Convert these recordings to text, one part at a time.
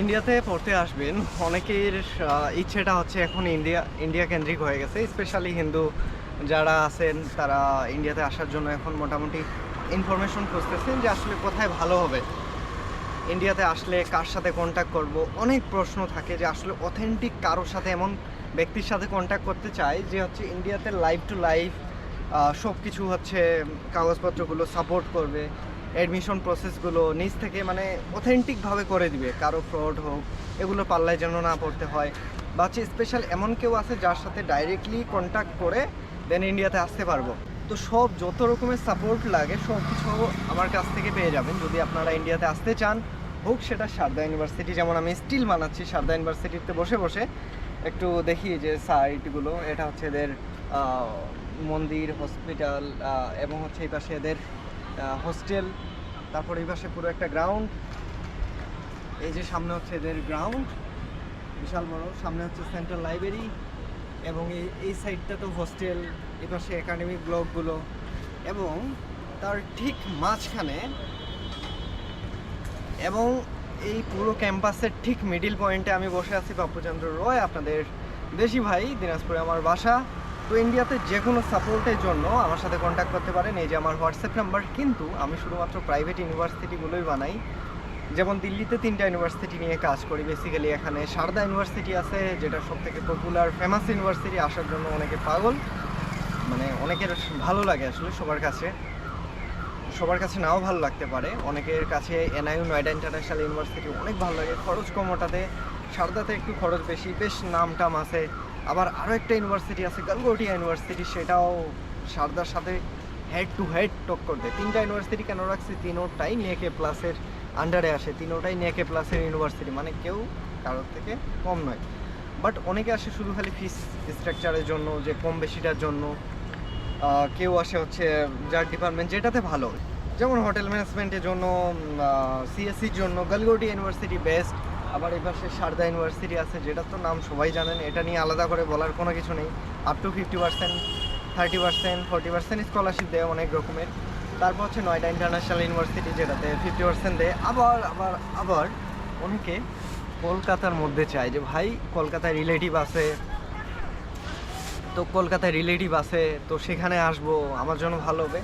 ইন্ডিয়াতে পড়তে আসবেন, অনেকের ইচ্ছেটা হচ্ছে এখন ইন্ডিয়া ইন্ডিয়া কেন্দ্রিক হয়ে গেছে স্পেশালি হিন্দু যারা আছেন, তারা ইন্ডিয়াতে আসার জন্য এখন মোটামুটি ইনফরমেশন খুঁজতেছেন যে আসলে কোথায় ভালো হবে। ইন্ডিয়াতে আসলে কার সাথে কন্ট্যাক্ট করব? অনেক প্রশ্ন থাকে যে আসলে অথেন্টিক কারোর সাথে এমন ব্যক্তির সাথে কন্ট্যাক্ট করতে চাই যে হচ্ছে ইন্ডিয়াতে লাইফ টু লাইফ সব কিছু হচ্ছে কাগজপত্রগুলো সাপোর্ট করবে। অ্যাডমিশন প্রসেসগুলো নিজ থেকে মানে অথেন্টিকভাবে করে দিবে, কারও ফ্রড হোক, এগুলো পাল্লায় যেন না পড়তে হয়। বা হচ্ছে স্পেশাল এমন কেউ আছে যার সাথে ডাইরেক্টলি কন্ট্যাক্ট করে দেন ইন্ডিয়াতে আসতে পারব। তো সব যত রকমের সাপোর্ট লাগে, সব কিছু আমার কাছ থেকে পেয়ে যাবেন। যদি আপনারা ইন্ডিয়াতে আসতে চান, হোক সেটা সারদা ইউনিভার্সিটি যেমন আমি স্টিল বানাচ্ছি সারদা ইউনিভার্সিটিতে বসে বসে একটু দেখি যে সাইটগুলো এটা হচ্ছে এদের মন্দির হসপিটাল এবং হচ্ছে এই পাশে এদের হোস্টেল তারপর এই পাশে পুরো একটা গ্রাউন্ড এই যে সামনে হচ্ছে এদের গ্রাউন্ড বিশাল বড়। সামনে হচ্ছে সেন্ট্রাল লাইব্রেরি এবং এই এই সাইডটা তো হোস্টেল এই পাশে একাডেমিক ব্লকগুলো এবং তার ঠিক মাঝখানে এবং এই পুরো ক্যাম্পাসের ঠিক মিডিল পয়েন্টে আমি বসে আছি বাপুচন্দ্র রয়, আপনাদের দেশি ভাই, দিনাজপুরে আমার বাসা। তো ইন্ডিয়াতে যে কোনো সাপোর্টের জন্য আমার সাথে কন্ট্যাক্ট করতে পারেন। এই যে আমার হোয়াটসঅ্যাপ নাম্বার কিন্তু আমি শুধুমাত্র প্রাইভেট ইউনিভার্সিটিগুলোই বানাই। যেমন দিল্লিতে তিনটা ইউনিভার্সিটি নিয়ে কাজ করি। বেসিক্যালি এখানে সারদা ইউনিভার্সিটি আছে, যেটা সব থেকে পপুলার ফেমাস ইউনিভার্সিটি আসার জন্য অনেকে পাগল। মানে অনেকের ভালো লাগে আসলে সবার কাছে। সবার কাছে নাও ভালো লাগতে পারে। অনেকের কাছে এনআইউ, নয়ডা ইন্টারন্যাশনাল ইউনিভার্সিটি অনেক ভালো লাগে। খরচ কম ওটাতে। সারদাতে একটু খরচ বেশি। বেশ নাম টাম আছে। আবার আরও একটা ইউনিভার্সিটি আছে, গালগোটিয়া ইউনিভার্সিটি, সেটাও সারদার সাথে হেড টু হেড টক্কর দেয় তিনটা ইউনিভার্সিটি কেন রাখছি? তিনোটাই নেকে প্লাসের আন্ডারে আসে, তিনোটাই নেকে প্লাসের ইউনিভার্সিটি মানে কেউ কারোর থেকে কম নয়। বাট অনেকে আসে শুধু খালি ফিস স্ট্রাকচারের জন্য, যে কম বেশিটার জন্য। কেউ আসে হচ্ছে যার ডিপার্টমেন্ট যেটাতে ভালো। যেমন হোটেল ম্যানেজমেন্টের জন্য সিএসসির জন্য গালগোটি ইউনিভার্সিটি বেস্ট আবার এপাশে পাশে সারদা ইউনিভার্সিটি আছে যেটা তো নাম সবাই জানেন, এটা নিয়ে আলাদা করে বলার কোনো কিছু নেই। Up to fifty percent thirty percent forty percent scholarship দেয় অনেক রকমের। তারপর হচ্ছে নয়ডা ইন্টারন্যাশনাল ইউনিভার্সিটি যেটাতে ফিফটি পার্সেন্ট দেয়। আবার আবার আবার অনেকে কলকাতার মধ্যে চায় যে, ভাই, কলকাতায় রিলেটিভ আছে তো কলকাতায় রিলেটিভ আছে, তো সেখানে আসব, আমার জন্য ভালো হবে।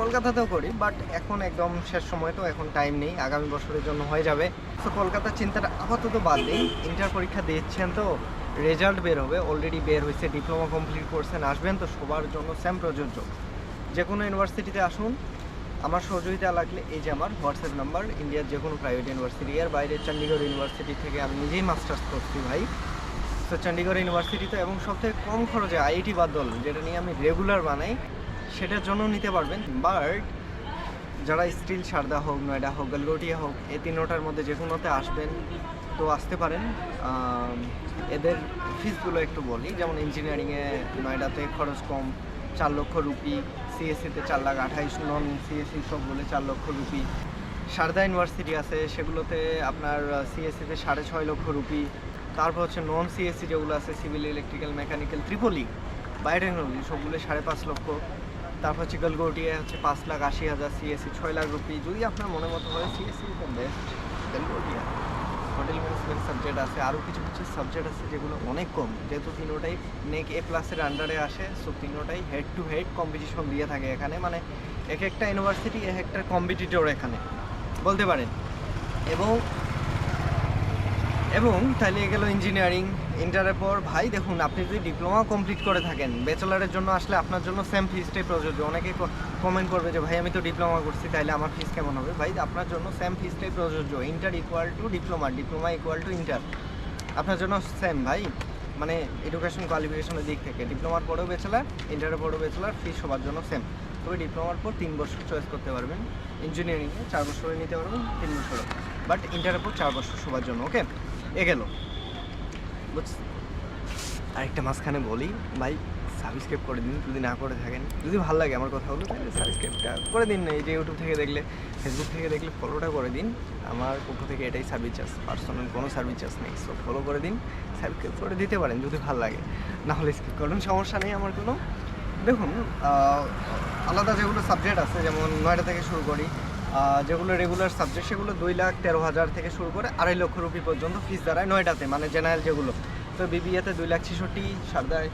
কলকাতাতেও করি বাট এখন একদম শেষ সময়, তো এখন টাইম নেই, আগামী বছরের জন্য হয়ে যাবে। তো কলকাতার চিন্তাটা আপাতত বাদ দিই ইন্টার পরীক্ষা দিচ্ছেন তো রেজাল্ট বের হবে অলরেডি বের হয়েছে ডিপ্লোমা কমপ্লিট করছেন, আসবেন তো, সবার জন্য সেম প্রযোজ্য। যে কোনো ইউনিভার্সিটিতে আসুন, আমার সহযোগিতা লাগলে এই যে আমার হোয়াটসঅ্যাপ নাম্বার ইন্ডিয়ার যে কোনো প্রাইভেট ইউনিভার্সিটি এর বাইরে চণ্ডীগড় ইউনিভার্সিটি থেকে আমি নিজেই মাস্টার্স করছি ভাই। তো চণ্ডীগড় ইউনিভার্সিটিতে এবং সবথেকে কম খরচে আইআইটি বাদল, যেটা নিয়ে আমি রেগুলার বানাই, সেটার জন্য নিতে পারবেন। বাট যারা স্টিল সারদা হোক, নয়ডা হোক, গলগটিয়া হোক, এই তিনোটার মধ্যে যে কোনোতে আসবেন, তো আসতে পারেন। এদের ফিসগুলো একটু বলি, যেমন ইঞ্জিনিয়ারিংয়ে নয়ডাতে খরচ কম, চার লক্ষ রুপি সিএসসিতে চার লাখ আঠাইশ নন সিএসসি সব বলে চার লক্ষ রুপি। সারদা ইউনিভার্সিটি আছে, সেগুলোতে আপনার সিএসসিতে সাড়ে ছয় লক্ষ রুপি তারপর হচ্ছে নন সিএসসি যেগুলো আছে civil electrical mechanical triple E biotechnology সবগুলো সাড়ে পাঁচ লক্ষ। তারপর হচ্ছে গলগোটিয়া হচ্ছে পাঁচ লাখ আশি হাজার সিএসসি ছয় লাখ রুপি যদি আপনার মনে মতো হয় সিএসসি তো best Galgotias hotel management subject আছে, আরও কিছু কিছু সাবজেক্ট আছে যেগুলো অনেক কম। যেহেতু তিনোটাই নেক এ প্লাসের আন্ডারে আসে সো তিনোটাই হেড টু হেড কম্পিটিশন দিয়ে থাকে এখানে। মানে এক একটা ইউনিভার্সিটি এক একটা কম্পিটিটর এখানে। বলতে পারেন। এবং এবং তাহলে গেল ইঞ্জিনিয়ারিং ইন্টারের পর, ভাই দেখুন, আপনি যদি ডিপ্লোমা কমপ্লিট করে থাকেন ব্যাচেলারের জন্য আসলে আপনার জন্য সেম ফিসটাই প্রযোজ্য। অনেকে কমেন্ট করবে যে, ভাই, আমি তো ডিপ্লোমা করছি তাহলে আমার ফিজ কেমন হবে? ভাই, আপনার জন্য সেম ফিসটাই প্রযোজ্য। Inter equal to diploma diploma equal to inter আপনার জন্য সেম ভাই। মানে এডুকেশন কোয়ালিফিকেশনের দিক থেকে। ডিপ্লোমার পরেও ব্যাচেলার ইন্টারের পরেও ব্যাচেলার ফিস সবার জন্য সেম তবে ডিপ্লোমার পর তিন বছর চয়েস করতে পারবেন। ইঞ্জিনিয়ারিংয়ে চার বছরে নিতে পারবেন, তিন বছরে বাট ইন্টারের পর চার বছর সবার জন্য ওকে এ গেল। আরেকটা মাঝখানে বলি, ভাই সাবস্ক্রাইব করে দিন, যদি না করে থাকেন। যদি ভালো লাগে আমার কথা হলো তাহলে সাবস্ক্রাইবটা করে দিন। এই যে ইউটিউব থেকে দেখলে ফেসবুক থেকে দেখলে ফলোটা করে দিন। আমার পক্ষ থেকে এটাই সার্ভিস চার্জ পার্সোনাল কোনো সার্ভিস চার্জ নেই। সো ফলো করে দিন সাবস্ক্রাইব করে দিতে পারেন, যদি ভালো লাগে। না হলে স্কিপ করুন, সমস্যা নেই আমার কোনো। দেখুন আলাদা যেগুলো সাবজেক্ট আছে, যেমন নয়টা থেকে শুরু করি যেগুলো রেগুলার সাবজেক্ট সেগুলো দুই লাখ তেরো হাজার থেকে শুরু করে আড়াই লক্ষ রুপি পর্যন্ত ফিস দাঁড়ায় নয়টাতে মানে জেনারেল যেগুলো। তো বিবিএতে দুই লাখ ছেষট্টি সারদায়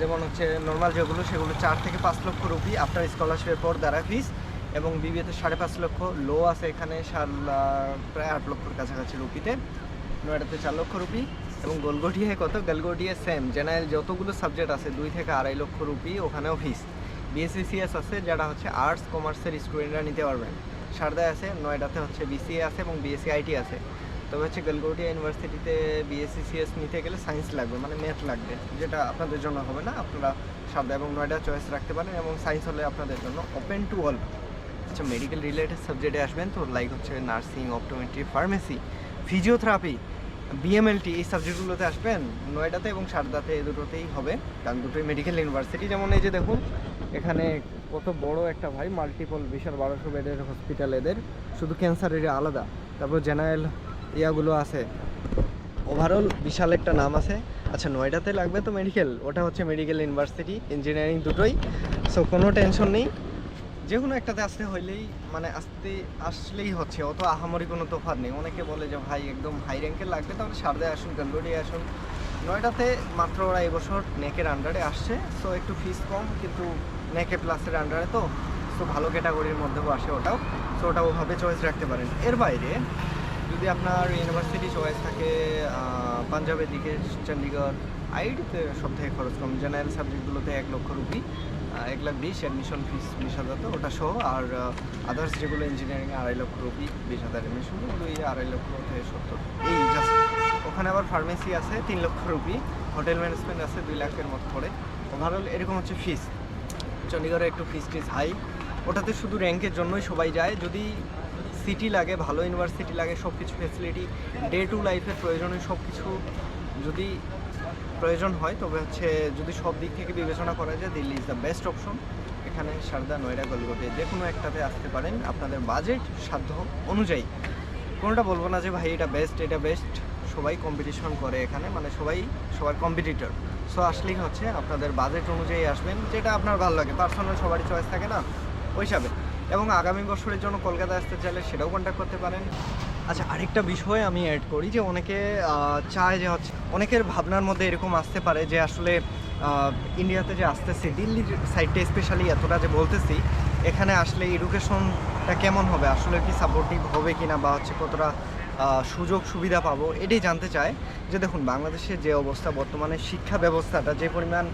যেমন হচ্ছে নর্মাল যেগুলো, সেগুলো চার থেকে পাঁচ লক্ষ রুপি আপনার স্কলারশিপের পর দাঁড়ায় ফিস এবং বিবিএতে সাড়ে পাঁচ লক্ষ লো আছে এখানে সার প্রায় আট লক্ষর কাছাকাছি রুপিতে, নয়টাতে চার লক্ষ রুপি। এবং গোলগটিয়ায় কত? গোলগটিয়া সেম জেনারেল যতগুলো সাবজেক্ট আছে, দুই থেকে আড়াই লক্ষ রুপি ওখানেও ফিস বিএসসিসিএস আছে, যারা হচ্ছে আর্টস কমার্সের স্টুডেন্টরা নিতে পারবেন। সারদায় আছে, নয়ডাতে হচ্ছে বিসিএ আছে এবং বিএসসি আইটি আছে। তবে হচ্ছে গলগৌটিয়া ইউনিভার্সিটিতে বিএসসিসিএস নিতে গেলে সায়েন্স লাগবে মানে ম্যাথ লাগবে, যেটা আপনাদের জন্য হবে না। আপনারা সারদা এবং নয়ডা চয়েস রাখতে পারেন এবং সায়েন্স হলে আপনাদের জন্য ওপেন টু অল আচ্ছা মেডিকেল রিলেটেড সাবজেক্টে আসবেন তো লাইক হচ্ছে nursing optometry pharmacy physiotherapy BMLT এই সাবজেক্টগুলোতে আসবেন। নয়ডাতে এবং সারদাতে এই দুটোতেই হবে। কারণ দুটোই মেডিকেল ইউনিভার্সিটি যেমন এই যে দেখুন এখানে কত বড় একটা ভাই মাল্টিপল বিশাল বারোশো বেডের হসপিটাল এদের। শুধু ক্যান্সারের আলাদা। তারপর জেনারেল ইয়াগুলো আছে। ওভারঅল বিশাল একটা নাম আছে। আচ্ছা নয়ডাতে লাগবে তো মেডিকেল ওটা হচ্ছে মেডিকেল ইউনিভার্সিটি ইঞ্জিনিয়ারিং দুটোই। সো কোনো টেনশন নেই। যে কোনো একটাতে আসতে হইলেই মানে আসতে, আসলেই হচ্ছে। অত আহামরি কোনো তোফাত নেই। অনেকে বলে যে, ভাই, একদম হাই র্যাঙ্কের লাগবে। তাহলে সারদে আসুন গলগড়ি আসুন। নয়ডাতে মাত্র ওরা এবছর নেকের আন্ডারে আসছে। সো একটু ফিস কম, কিন্তু নেকে প্লাসের আন্ডারে তো সো ভালো ক্যাটাগরির মধ্যেও আসে ওটাও সো ওটা ওভাবে চয়েস রাখতে পারেন। এর বাইরে, যদি আপনার ইউনিভার্সিটি চয়েস থাকে পাঞ্জাবের দিকে চণ্ডীগড় আইডিতে সব থেকে খরচ কম। জেনারেল সাবজেক্টগুলোতে এক লক্ষ রুপি এক লাখ বিশ অ্যাডমিশন ফিস বিশ হাজার তো ওটা সহ, আর আদার্স যেগুলো ইঞ্জিনিয়ারিং আড়াই লক্ষ রুপি, বিশ হাজার অ্যাডমিশন ওগুলো এই আড়াই লক্ষ থেকে সত্তর। এই জাস্ট ওখানে আবার ফার্মেসি আছে, তিন লক্ষ রুপি হোটেল ম্যানেজমেন্ট আছে দুই লাখের মতো পড়ে ওভারঅল এরকম হচ্ছে ফিস চণ্ডীগড়ে একটু ফিস টিস হাই ওটাতে শুধু র্যাঙ্কের জন্যই সবাই যায়। যদি সিটি লাগে, ভালো ইউনিভার্সিটি লাগে সব কিছু ফেসিলিটি ডে টু লাইফের প্রয়োজনীয় সব কিছু যদি প্রয়োজন হয়, তবে হচ্ছে যদি সব দিক থেকে বিবেচনা করা যায়, Delhi is the best option এখানে সারদা, নয়ডা, গলগোটে যে কোনো একটাতে আসতে পারেন। আপনাদের বাজেট সাধ্য অনুযায়ী। কোনোটা বলব না যে ভাই এটা বেস্ট এটা বেস্ট সবাই কম্পিটিশন করে এখানে। মানে সবাই, সবার কম্পিটিটর সো আসলেই হচ্ছে আপনাদের বাজেট অনুযায়ী আসবেন, যেটা আপনার ভালো লাগে। পার্সোনাল সবারই চয়েস থাকে না? ওই হিসাবে। এবং আগামী বছরের জন্য কলকাতা আসতে চাইলে সেটাও কন্ট্যাক্ট করতে পারেন। আচ্ছা আরেকটা বিষয় আমি অ্যাড করি যে অনেকে চায় যে হচ্ছে, অনেকের ভাবনার মধ্যে এরকম আসতে পারে যে আসলে ইন্ডিয়াতে যে আসতেছি, দিল্লির সাইডটা স্পেশালি এতটা যে বলতেছি, এখানে আসলে এডুকেশনটা কেমন হবে? আসলে কি সাপোর্টিভ হবে কিনা বা হচ্ছে কতটা সুযোগ সুবিধা পাবো এটাই জানতে চায় যে দেখুন, বাংলাদেশের যে অবস্থা, বর্তমানে শিক্ষা ব্যবস্থাটা যে পরিমাণ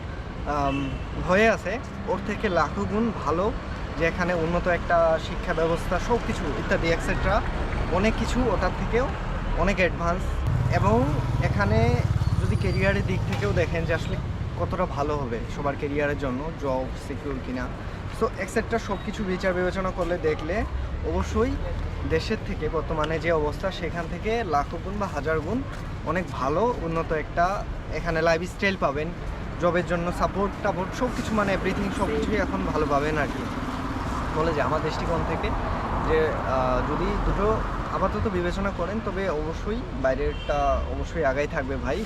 হয়ে আছে, ওর থেকে লাখো গুণ ভালো যে এখানে উন্নত একটা শিক্ষা ব্যবস্থা, সব কিছু ইত্যাদি এক্সেট্রা অনেক কিছু ওটার থেকেও অনেক অ্যাডভান্স এবং এখানে যদি কেরিয়ারের দিক থেকেও দেখেন যে আসলে কতটা ভালো হবে সবার কেরিয়ারের জন্য জব সিকিউর কিনা। সো এক্সেট্রা সব কিছু বিচার বিবেচনা করলে দেখলে অবশ্যই দেশের থেকে বর্তমানে যে অবস্থা, সেখান থেকে লাখো গুণ বা হাজার গুণ অনেক ভালো, উন্নত একটা এখানে লাইফ স্টাইল পাবেন জবের জন্য সাপোর্ট টাপোর্ট সব কিছু মানে এভরিথিং সব কিছুই এখন ভালো পাবেন আর কি। বলে যে আমার দৃষ্টিকোণ থেকে যে যদি দুটো আপাতত বিবেচনা করেন, তবে অবশ্যই বাইরেরটা অবশ্যই আগাই থাকবে ভাই।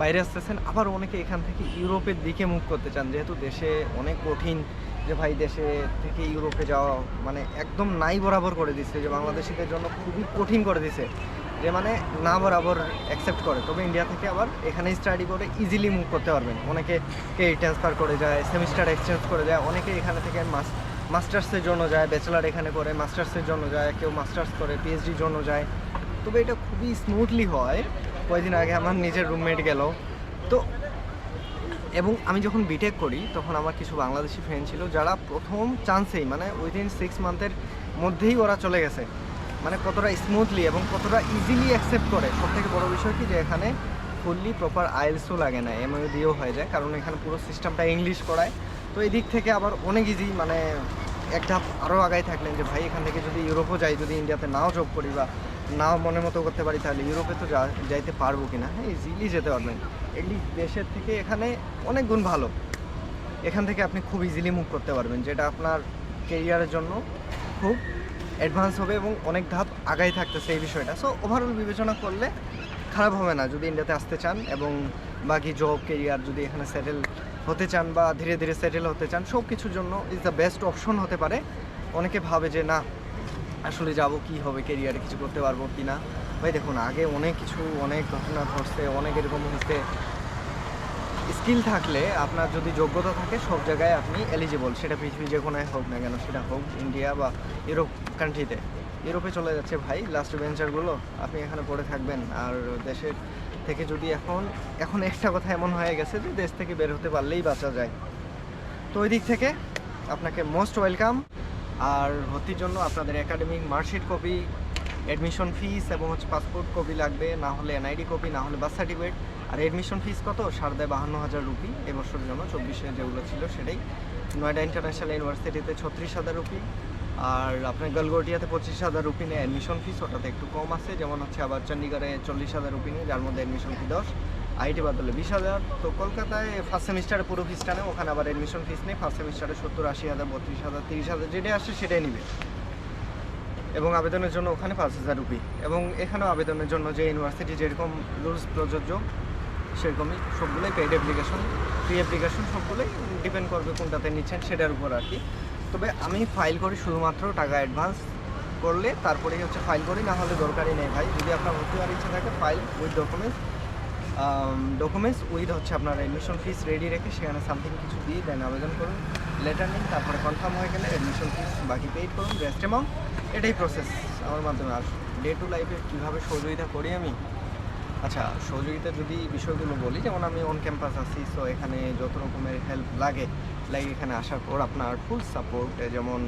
বাইরে আসতেছেন, আবার অনেকে এখান থেকে ইউরোপের দিকে মুখ করতে চান, যেহেতু দেশে অনেক কঠিন যে ভাই দেশে থেকে ইউরোপে যাওয়া মানে একদম নাই বরাবর করে দিচ্ছে, যে বাংলাদেশিদের জন্য খুবই কঠিন করে দিছে, যে মানে না বরাবর অ্যাকসেপ্ট করে। তবে ইন্ডিয়া থেকে আবার এখানে স্টাডি করে ইজিলি মুভ করতে পারবেন। অনেকে কে ট্রান্সফার করে যায় সেমিস্টার এক্সচেঞ্জ করে যায়, অনেকে এখানে থেকে মাস মাস্টার্সের জন্য যায় ব্যাচেলার এখানে করে মাস্টার্সের জন্য যায়, কেউ মাস্টার্স করে পিএইচডির জন্য যায়। তবে এটা খুবই স্মুথলি হয়। কয়েকদিন আগে আমার নিজের রুমমেট গেল। তো এবং আমি যখন বিটেক করি, তখন আমার কিছু বাংলাদেশি ফ্রেন্ড ছিল যারা প্রথম চান্সেই মানে উইদিন সিক্স মান্থের মধ্যেই ওরা চলে গেছে। মানে কতটা স্মুথলি এবং কতটা ইজিলি অ্যাকসেপ্ট করে। সব থেকে বড় বিষয় কি যে এখানে ফুললি প্রপার আইলসও লাগে না এমএও দিয়েও হয়ে যায়, কারণ এখানে পুরো সিস্টেমটা ইংলিশ করায় তো এই দিক থেকে আবার অনেক ইজি মানে এক ধাপ আরও আগাই থাকলেন যে, ভাই, এখান থেকে যদি ইউরোপও যাই, যদি ইন্ডিয়াতে নাও জব করি বা নাও মনের মতো করতে পারি, তাহলে ইউরোপে তো যাইতে পারব কিনা? হ্যাঁ ইজিলি যেতে পারবেন। এগুলি দেশের থেকে এখানে অনেক গুণ ভালো। এখান থেকে আপনি খুব ইজিলি মুভ করতে পারবেন, যেটা আপনার কেরিয়ারের জন্য খুব অ্যাডভান্স হবে এবং অনেক ধাপ আগাই থাকতেছে এই বিষয়টা। সো ওভারঅল বিবেচনা করলে খারাপ হবে না, যদি ইন্ডিয়াতে আসতে চান এবং বাকি জব কেরিয়ার যদি এখানে সেটেল হতে চান বা ধীরে ধীরে সেটেল হতে চান সব কিছুর জন্য ইজ দ্য বেস্ট অপশন হতে পারে। অনেকে ভাবে যে, না আসলে যাব, কি হবে কেরিয়ারে কিছু করতে পারব কি না? ভাই দেখুন, আগে অনেক কিছু, অনেক ঘটনা ঘটছে, অনেক এরকম হচ্ছে স্কিল থাকলে আপনার যদি যোগ্যতা থাকে, সব জায়গায় আপনি এলিজিবল সেটা পৃথিবী যে কোনায় হোক না কেন, সেটা হোক ইন্ডিয়া বা ইউরোপ কান্ট্রিতে ইউরোপে চলে যাচ্ছে ভাই লাস্ট ভেঞ্চারগুলো আপনি এখানে পড়ে থাকবেন। আর দেশের থেকে যদি এখন এখন একটা কথা এমন হয়ে গেছে যে, দেশ থেকে বের হতে পারলেই বাঁচা যায়। তো ওই দিক থেকে আপনাকে মোস্ট ওয়েলকাম আর ভর্তির জন্য আপনাদের academic marksheet copy admission fees এবং হচ্ছে পাসপোর্ট কপি লাগবে, না হলে এনআইডি কপি না হলে বার্থ সার্টিফিকেট আর অ্যাডমিশন ফিস কত? সাড়ে বাহান্ন হাজার রুপি এবছরের জন্য, চব্বিশে যেগুলো ছিল সেটাই। নয়ডা ইন্টারন্যাশনাল ইউনিভার্সিটিতে ছত্রিশ হাজার রুপি। আর আপনার গলগটিয়াতে পঁচিশ হাজার রুপি নিয়ে অ্যাডমিশন ফিস ওটাতে একটু কম আছে। যেমন হচ্ছে আবার চণ্ডীগড়ে চল্লিশ হাজার রুপি নিয়ে, যার মধ্যে অ্যাডমিশন ফি দশ। আইটি বাদলে বিশ হাজার। তো কলকাতায় ফার্স্ট সেমিস্টারে পুরো ফিসটা নেই ওখানে আবার অ্যাডমিশন ফিস নেই ফার্স্ট সেমিস্টারে সত্তর, আশি হাজার, বত্রিশ হাজার, তিরিশ হাজার যেটাই আসে সেটাই নিবে। এবং আবেদনের জন্য ওখানে পাঁচ হাজার রুপি। এবং এখানেও আবেদনের জন্য যে ইউনিভার্সিটি যেরকম রুলস প্রযোজ্য, সেরকমই সবগুলোই পেড অ্যাপ্লিকেশন ফ্রি অ্যাপ্লিকেশন সবগুলোই ডিপেন্ড করবে কোনটাতে নিচ্ছেন সেটার উপর আর কি। তবে আমি ফাইল করি শুধুমাত্র টাকা অ্যাডভান্স করলে, তারপরেই হচ্ছে ফাইল করি, না হলে দরকারই নেই ভাই। যদি আপনার ভর্তি হওয়ার ইচ্ছা থাকে file with documents documents with হচ্ছে আপনার অ্যাডমিশন ফিস রেডি রেখে সেখানে সামথিং কিছু দিয়ে দেন, আবেদন করুন লেটার নিন, তারপরে কনফার্ম হয়ে গেলে অ্যাডমিশন ফিস বাকি পেড করুন রেস্ট অ্যামাউন্ট এটাই প্রসেস আমার মাধ্যমে। আর ডে টু লাইফে কীভাবে সহযোগিতা করি আমি? আচ্ছা সহযোগিতা যদি বিষয়গুলো বলি, যেমন আমি অন ক্যাম্পাস আছি সো এখানে যত রকমের হেল্প লাগে লাইক এখানে আসার পর আপনার ফুল সাপোর্ট যেমন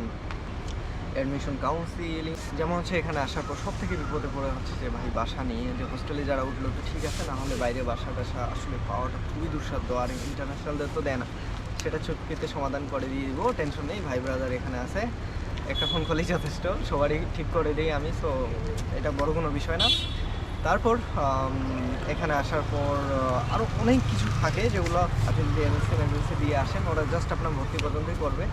অ্যাডমিশন কাউন্সিলিং যেমন হচ্ছে এখানে আসার পর সব থেকে বিপদে পড়ে হচ্ছে যে ভাই বাসা নিয়ে, যে হোস্টেলে যারা উঠল, তো ঠিক আছে না হলে বাইরে বাসা টাসা আসলে পাওয়াটা খুবই দুঃসাধ্য আর ইন্টারন্যাশনালদের তো দেয় না। সেটা চুক্তিতে সমাধান করে দিয়ে দিব টেনশন নেই, ভাই ব্রাদার এখানে আছে। একটা ফোন করলেই যথেষ্ট, সবারই ঠিক করে দিই আমি সো এটা বড় কোনো বিষয় না। তারপর এখানে আসার পর আরও অনেক কিছু থাকে যেগুলো আপনি যদি এমএসসি এমএসসি দিয়ে আসেন, ওরা জাস্ট আপনার ভর্তি পর্যন্তই করবে।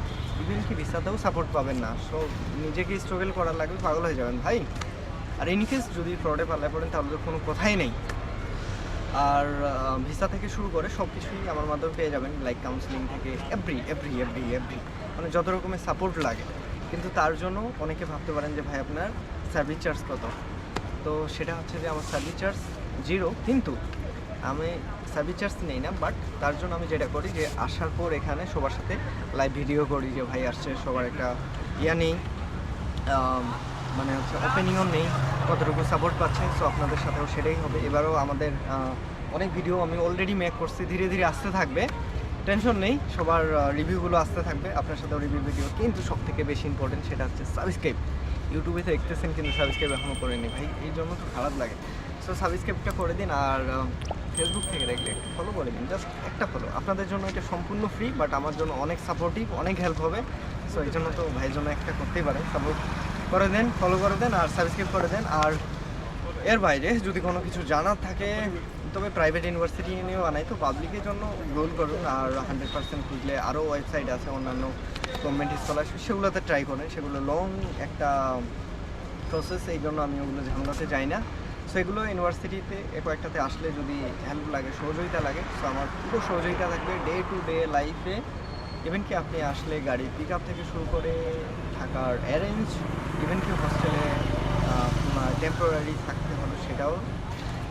ইভেন কি ভিসাতেও সাপোর্ট পাবেন না। সো নিজেকে স্ট্রাগল করার লাগবে পাগল হয়ে যাবেন ভাই। আর ইন কেস যদি ফ্রডে পাল্লায় পড়েন, তাহলে তো কোনো কথাই নেই। আর ভিসা থেকে শুরু করে সব কিছুই আমার মাধ্যমে পেয়ে যাবেন। লাইক কাউন্সিলিং থেকে এভরি এভরি এভরি এভরি মানে যত রকমের সাপোর্ট লাগে। কিন্তু তার জন্য অনেকে ভাবতে পারেন যে, ভাই, আপনার সার্ভিস চার্জ কত? তো সেটা হচ্ছে যে, আমার সার্ভিস চার্জ জিরো কিন্তু আমি সার্ভিস চার্জ নেই না বাট তার জন্য আমি যেটা করি যে আসার পর এখানে সবার সাথে লাইভ ভিডিও করি যে ভাই আসছে, সবার একটা ইয়া নেই মানে হচ্ছে ওপেনিংও নেই, কতটুকু সাপোর্ট পাচ্ছে সো আপনাদের সাথেও সেটাই হবে। এবারও আমাদের অনেক ভিডিও আমি অলরেডি মেক করছি, ধীরে ধীরে আসতে থাকবে। টেনশন নেই, সবার রিভিউগুলো আসতে থাকবে, আপনার সাথেও রিভিউ ভিডিও কিন্তু সব থেকে বেশি ইম্পর্টেন্ট সেটা হচ্ছে সাবস্ক্রাইব ইউটিউবে দেখতেছেন, কিন্তু সাবস্ক্রাইব এখনও করেনি ভাই এই জন্য তো খারাপ লাগে। সো সাবস্ক্রাইবটা করে দিন, আর ফেসবুক থেকে দেখলে একটু ফলো করে দিন জাস্ট একটা ফলো আপনাদের জন্য এটা সম্পূর্ণ ফ্রি বাট আমার জন্য অনেক সাপোর্টিভ অনেক হেল্প হবে। সো এই জন্য তো ভাইয়ের জন্য একটা করতেই পারে। সাপোর্ট করে দেন ফলো করে দেন, আর সাবস্ক্রাইব করে দেন। আর এর বাইরে যদি কোনো কিছু জানার থাকে, তবে প্রাইভেট ইউনিভার্সিটি নিয়েও বানাই তো পাবলিকের জন্য গোল করুন, আর হান্ড্রেড পার্সেন্ট খুঁজলে আরও ওয়েবসাইট আছে, অন্যান্য গভর্নমেন্ট স্কলারশিপ সেগুলোতে ট্রাই করেন। সেগুলো লং একটা প্রসেস এই জন্য আমি ওগুলো ঝামেলাতে যাই না। সো এগুলো ইউনিভার্সিটিতে কয়েকটাতে আসলে যদি হেল্প লাগে, সহযোগিতা লাগে সো আমার পুরো সহযোগিতা থাকবে ডে টু ডে লাইফে ইভেন কি আপনি আসলে গাড়ি পিক আপ থেকে শুরু করে থাকার অ্যারেঞ্জ ইভেন কি হোস্টেলে টেম্পোরারি থাকতে হলো সেটাও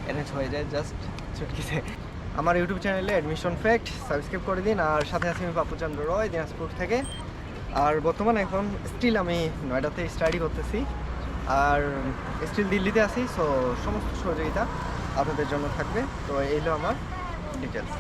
অ্যারেঞ্জ হয়ে যায় জাস্ট চুটকিতে আমার ইউটিউব চ্যানেলে অ্যাডমিশন ফ্যাক্ট সাবস্ক্রাইব করে দিন, আর সাথে আছি আমি পাপুচন্দ্র রয়, দিনাজপুর থেকে। আর বর্তমানে এখন স্টিল আমি নয়ডাতে স্টাডি করতেছি। আর স্টিল দিল্লিতে আছি সো সমস্ত সহযোগিতা আপনাদের জন্য থাকবে। তো এইলো আমার ডিটেলস